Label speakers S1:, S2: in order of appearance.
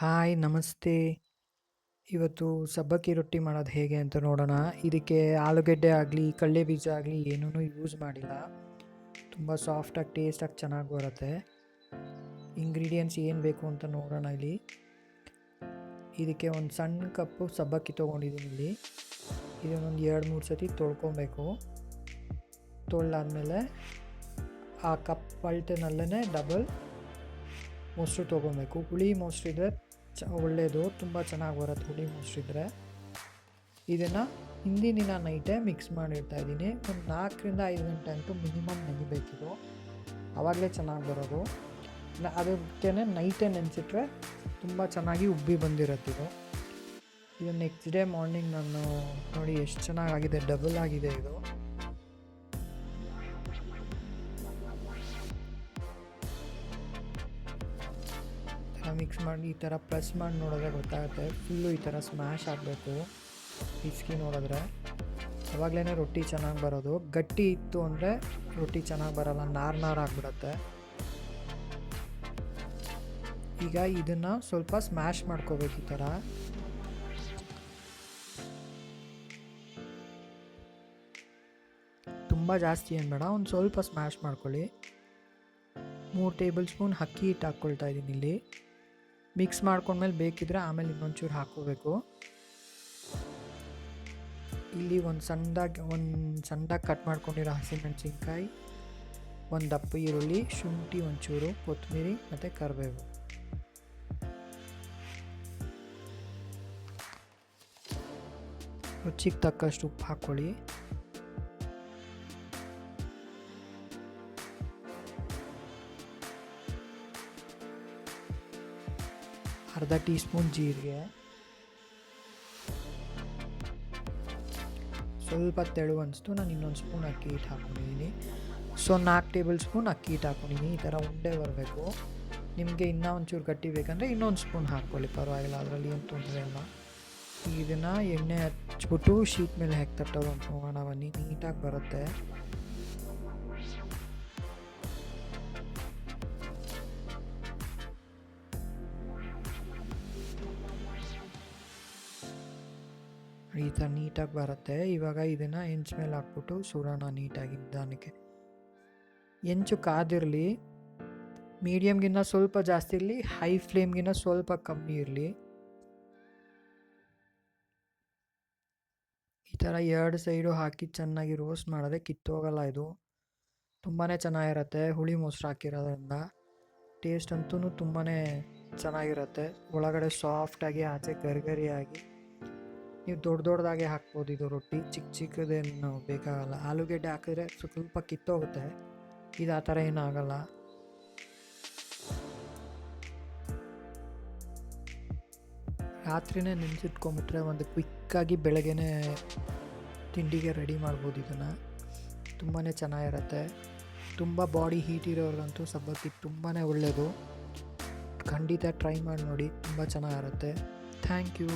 S1: Hi, ನಮಸ್ತೆ. ಇವತ್ತು ಸಬ್ಬಕ್ಕಿ ರೊಟ್ಟಿ ಮಾಡೋದು ಹೇಗೆ ಅಂತ ನೋಡೋಣ. ಇದಕ್ಕೆ ಆಲೂಗಡ್ಡೆ ಆಗಲಿ, ಕಡಲೆ ಬೀಜ ಆಗಲಿ ಏನೂ ಯೂಸ್ ಮಾಡಿಲ್ಲ. ತುಂಬ ಸಾಫ್ಟಾಗಿ ಟೇಸ್ಟಾಗಿ ಚೆನ್ನಾಗಿ ಬರುತ್ತೆ. ಇಂಗ್ರೀಡಿಯೆಂಟ್ಸ್ ಏನು ಬೇಕು ಅಂತ ನೋಡೋಣ ಇಲ್ಲಿ. ಇದಕ್ಕೆ ಒಂದು ಸಣ್ಣ ಕಪ್ಪು ಸಬ್ಬಕ್ಕಿ ತೊಗೊಂಡಿದ್ದೀನಿ ಇಲ್ಲಿ. ಇದನ್ನೊಂದು ಎರಡು, ಮೂರು ಸತಿ ತೊಳ್ಕೊಬೇಕು. ತೊಳ್ಳಾದಮೇಲೆ ಆ ಕಪ್ ಪಲ್ಟಿನಲ್ಲೇ ಡಬಲ್ ಮೊಸರು ತೊಗೊಬೇಕು. ಹುಳಿ ಮೊಸರಿದ್ರೆ ಚ ಒಳ್ಳೆಯದು ತುಂಬ ಚೆನ್ನಾಗಿ ಬರುತ್ತೆ ಹುಳಿ ಮೊಸರಿದ್ರೆ ಇದನ್ನು ಹಿಂದಿನ ದಿನ ನೈಟೇ ಮಿಕ್ಸ್ ಮಾಡಿಡ್ತಾ ಇದ್ದೀನಿ. ಒಂದು ನಾಲ್ಕರಿಂದ ಐದು ಗಂಟೆ ಅಂತೂ ಮಿನಿಮಮ್ ನೆನಿಬೇಕಿದು ಆವಾಗಲೇ ಚೆನ್ನಾಗಿ ಬರೋದು. ಅದಕ್ಕೆ ನೈಟೇ ನೆನೆಸಿಟ್ರೆ ತುಂಬ ಚೆನ್ನಾಗಿ ಉಬ್ಬಿ ಬಂದಿರುತ್ತೆ ಇದು. ನೆಕ್ಸ್ಟ್ ಡೇ ಮಾರ್ನಿಂಗ್ ನಾನು ನೋಡಿ ಎಷ್ಟು ಚೆನ್ನಾಗಾಗಿದೆ ಡಬಲ್ ಆಗಿದೆ ಇದು. ಮಿಕ್ಸ್ ಮಾಡಿ ಈ ಥರ ಪ್ರೆಸ್ ಮಾಡಿ ನೋಡಿದ್ರೆ ಗೊತ್ತಾಗುತ್ತೆ. ಫುಲ್ಲು ಈ ಥರ ಸ್ಮ್ಯಾಶ್ ಆಗಬೇಕು. ಹಿಸ್ಕಿ ನೋಡಿದ್ರೆ. ಅವಾಗಲೇ ರೊಟ್ಟಿ ಚೆನ್ನಾಗಿ ಬರೋದು. ಗಟ್ಟಿ ಇತ್ತು ಅಂದರೆ ರೊಟ್ಟಿ ಚೆನ್ನಾಗಿ ಬರೋಲ್ಲ. ನಾರ್ ನಾರ್ ಆಗಿಬಿಡತ್ತೆ. ಈಗ ಇದನ್ನು ಸ್ವಲ್ಪ ಸ್ಮ್ಯಾಶ್ ಮಾಡ್ಕೋಬೇಕು ಈ ಥರ ತುಂಬ ಜಾಸ್ತಿ ಏನು ಬೇಡ. ಒಂದು ಸ್ವಲ್ಪ ಸ್ಮ್ಯಾಶ್ ಮಾಡ್ಕೊಳ್ಳಿ. ಮೂರು ಟೇಬಲ್ ಸ್ಪೂನ್ ಅಕ್ಕಿ ಹಿಟ್ಟು ಹಾಕ್ಕೊಳ್ತಾ ಇದ್ದೀನಿ ಇಲ್ಲಿ. ಮಿಕ್ಸ್ ಮಾಡ್ಕೊಂಡ್ಮೇಲೆ ಬೇಕಿದ್ರೆ ಆಮೇಲೆ ಇನ್ನೊಂಚೂರು ಹಾಕ್ಕೋಬೇಕು ಇಲ್ಲಿ ಒಂದು ಸಣ್ಣದಾಗಿ ಒಂದು ಸಣ್ಣದಾಗಿ ಕಟ್ ಮಾಡ್ಕೊಂಡಿರೋ ಹಸಿಮೆಣಸಿನ್ಕಾಯಿ, ಒಂದು ದಪ್ಪ ಈರುಳ್ಳಿ, ಶುಂಠಿ ಒಂಚೂರು, ಕೊತ್ತಂಬರಿ ಮತ್ತು ಕರಿಬೇವು. ರುಚಿಗೆ ತಕ್ಕಷ್ಟು ಉಪ್ಪು ಹಾಕ್ಕೊಳ್ಳಿ ಅರ್ಧ ಟೀ ಸ್ಪೂನ್ ಜೀರಿಗೆ. ಸ್ವಲ್ಪ ತೆಳು ನಾನು ಇನ್ನೊಂದು ಸ್ಪೂನ್ ಅಕ್ಕಿ ಹಿಟ್ಟು ಹಾಕ್ಕೊಂಡಿದ್ದೀನಿ ಸೊ ನಾಲ್ಕು ಟೇಬಲ್ ಸ್ಪೂನ್ ಅಕ್ಕಿ ಹಿಟ್ಟು ಹಾಕ್ಕೊಂಡಿದ್ದೀನಿ ಈ ಥರ ಉಂಡೆ ಬರಬೇಕು. ನಿಮಗೆ ಇನ್ನೂ ಒಂಚೂರು ಗಟ್ಟಿ ಬೇಕಂದರೆ ಇನ್ನೊಂದು ಸ್ಪೂನ್ ಹಾಕ್ಕೊಳ್ಳಿ. ಪರವಾಗಿಲ್ಲ, ಅದರಲ್ಲಿ ಏನು ತೊಂದರೆ ಇಲ್ಲ. ಇದನ್ನು ಎಣ್ಣೆ ಹಚ್ಬಿಟ್ಟು ಶೀಟ್ ಮೇಲೆ ಹೇಗೆ ತಟ್ಟೋದು ಅಂತ ಬನ್ನಿ. ನೀಟಾಗಿ ಬರುತ್ತೆ. ಈ ಥರ ನೀಟಾಗಿ ಬರುತ್ತೆ. ಇವಾಗ ಇದನ್ನು ಹೆಂಚು ಮೇಲೆ ಹಾಕ್ಬಿಟ್ಟು ಸುಡೋಣ ನೀಟಾಗಿ ನಿಧಾನಕ್ಕೆ. ಹೆಂಚು ಕಾದಿರಲಿ ಮೀಡಿಯಮ್ಗಿನ್ನ ಸ್ವಲ್ಪ ಜಾಸ್ತಿ ಇರಲಿ ಹೈ ಫ್ಲೇಮ್ಗಿನ್ನ ಸ್ವಲ್ಪ ಕಮ್ಮಿ ಇರಲಿ. ಈ ಥರ ಎರಡು ಸೈಡು ಹಾಕಿ ಚೆನ್ನಾಗಿ ರೋಸ್ಟ್ ಮಾಡಿದ್ರೆ ಕಿತ್ತೋಗಲ್ಲ ಇದು. ತುಂಬಾ ಚೆನ್ನಾಗಿರುತ್ತೆ, ಹುಳಿ ಮೊಸರು ಹಾಕಿರೋದ್ರಿಂದ. ಟೇಸ್ಟ್ ಅಂತೂ ತುಂಬಾ ಚೆನ್ನಾಗಿರುತ್ತೆ. ಒಳಗಡೆ ಸಾಫ್ಟಾಗಿ ಆಚೆ ಗರಿಗರಿಯಾಗಿ. ನೀವು ದೊಡ್ಡ ದೊಡ್ಡದಾಗೆ ಹಾಕ್ಬೋದು ಇದು ರೊಟ್ಟಿ. ಚಿಕ್ಕ ಚಿಕ್ಕದೇನು ಬೇಕಾಗಲ್ಲ. ಆಲೂಗೆಡ್ಡೆ ಹಾಕಿದ್ರೆ ಸ್ವಲ್ಪ ಕಿತ್ತೋಗುತ್ತೆ. ಇದು ಆ ಥರ ಏನೂ ಆಗಲ್ಲ. ರಾತ್ರಿನೇ ನೆನೆಸಿಟ್ಕೊಂಬಿಟ್ರೆ ಒಂದು ಕ್ವಿಕ್ಕಾಗಿ ಬೆಳಗ್ಗೆನೇ ತಿಂಡಿಗೆ ರೆಡಿ ಮಾಡ್ಬೋದು ಇದನ್ನು. ತುಂಬಾ ಚೆನ್ನಾಗಿರುತ್ತೆ. ತುಂಬ ಬಾಡಿ ಹೀಟ್ ಇರೋರ್ಗಂತೂ ಸಬ್ಬಕ್ಕಿ ತುಂಬಾ ಒಳ್ಳೆಯದು ಖಂಡಿತ ಟ್ರೈ ಮಾಡಿ ನೋಡಿ. ತುಂಬ ಚೆನ್ನಾಗಿರುತ್ತೆ. Thank you